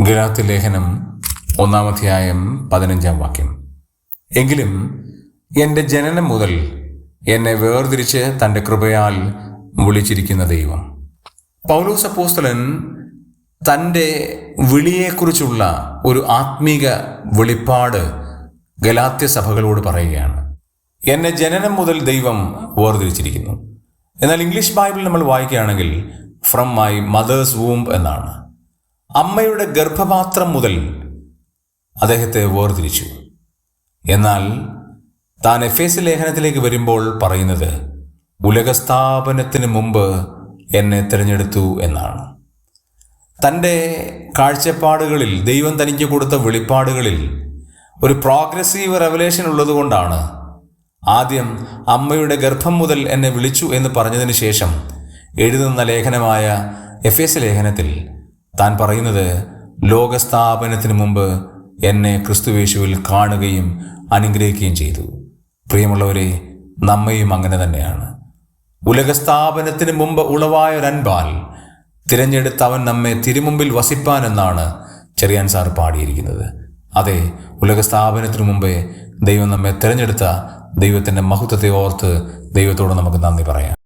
ഗലാത്തി ലേഖനം ഒന്നാമധ്യായം പതിനഞ്ചാം വാക്യം. എങ്കിലും എന്റെ ജനനം മുതൽ എന്നെ വേർതിരിച്ച് തന്റെ കൃപയാൽ വിളിച്ചിരിക്കുന്ന ദൈവം. പൗലോസ് അപ്പോസ്തലൻ തന്റെ വിളിയെക്കുറിച്ചുള്ള ഒരു ആത്മീക വെളിപ്പാട് ഗലാത്യ സഭകളോട് പറയുകയാണ്. എന്നെ ജനനം മുതൽ ദൈവം വേർതിരിച്ചിരിക്കുന്നു. എന്നാൽ ഇംഗ്ലീഷ് ബൈബിൾ നമ്മൾ വായിക്കുകയാണെങ്കിൽ ഫ്രം മൈ മദേഴ്സ് വൂംബ് എന്നാണ്. അമ്മയുടെ ഗർഭപാത്രം മുതൽ അദ്ദേഹത്തെ വേർതിരിച്ചു. എന്നാൽ താൻ എഫ് എസ് ലേഖനത്തിലേക്ക് വരുമ്പോൾ പറയുന്നത് ഉലകസ്ഥാപനത്തിന് മുമ്പ് എന്നെ തിരഞ്ഞെടുത്തു എന്നാണ്. തന്റെ കാഴ്ചപ്പാടുകളിൽ ദൈവം തനിക്ക് കൊടുത്ത വെളിപ്പാടുകളിൽ ഒരു പ്രോഗ്രസീവ് റെവലേഷൻ ഉള്ളതുകൊണ്ടാണ് ആദ്യം അമ്മയുടെ ഗർഭം മുതൽ എന്നെ വിളിച്ചു എന്ന് പറഞ്ഞതിന് ശേഷം എഴുതുന്ന ലേഖനമായ എഫ് എസ് ലേഖനത്തിൽ താൻ പറയുന്നത് ലോകസ്ഥാപനത്തിന് മുമ്പ് എന്നെ ക്രിസ്തുവേശുവിൽ കാണുകയും അനുഗ്രഹിക്കുകയും ചെയ്തു. പ്രിയമുള്ളവരെ നമ്മയും അങ്ങനെ തന്നെയാണ്. ഉലകസ്ഥാപനത്തിന് മുമ്പ് ഉളവായ ഒരൻപാൽ തിരഞ്ഞെടുത്ത് അവൻ നമ്മെ തിരുമുമ്പിൽ വസിപ്പാൻ എന്നാണ് ചെറിയാൻ സാർ പാടിയിരിക്കുന്നത്. അതെ ഉലകസ്ഥാപനത്തിനു മുമ്പേ ദൈവം നമ്മെ തിരഞ്ഞെടുത്ത ദൈവത്തിന്റെ മഹത്വത്തെ ഓർത്ത് ദൈവത്തോട് നമുക്ക് നന്ദി പറയാം.